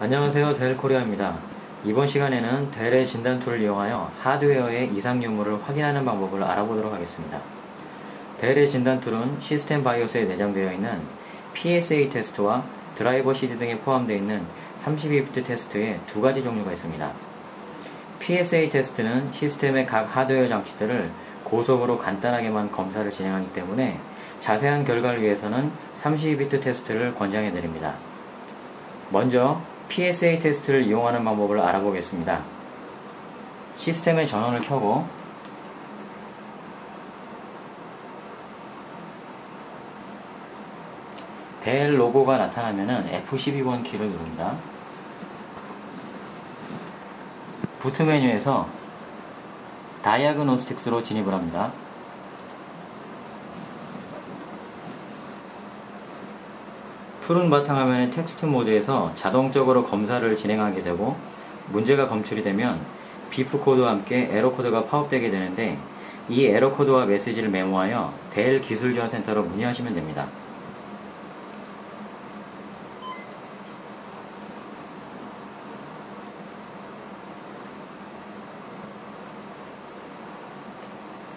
안녕하세요 델코리아입니다. 이번 시간에는 델의 진단 툴을 이용하여 하드웨어의 이상 유무를 확인하는 방법을 알아보도록 하겠습니다. 델의 진단 툴은 시스템 바이오스에 내장되어 있는 PSA 테스트와 드라이버 CD 등에 포함되어 있는 32비트 테스트의 두 가지 종류가 있습니다. PSA 테스트는 시스템의 각 하드웨어 장치들을 고속으로 간단하게만 검사를 진행하기 때문에 자세한 결과를 위해서는 32비트 테스트를 권장해 드립니다. 먼저 PSA 테스트를 이용하는 방법을 알아보겠습니다. 시스템의 전원을 켜고 델 로고가 나타나면 F12번 키를 누릅니다. 부트 메뉴에서 다이아그노스틱스로 진입을 합니다. 푸른 바탕화면의 텍스트 모드에서 자동적으로 검사를 진행하게 되고 문제가 검출이 되면 비프 코드와 함께 에러 코드가 파업되게 되는데 이 에러 코드와 메시지를 메모하여 델 기술 지원 센터로 문의하시면 됩니다.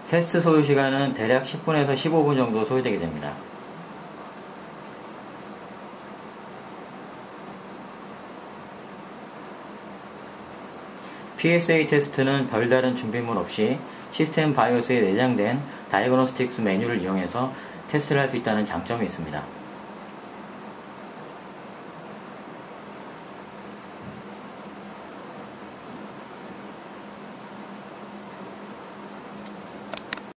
테스트 소요 시간은 대략 10분에서 15분 정도 소요되게 됩니다. PSA 테스트는 별다른 준비물 없이 시스템 바이오스에 내장된 다이그노스틱스 메뉴를 이용해서 테스트를 할 수 있다는 장점이 있습니다.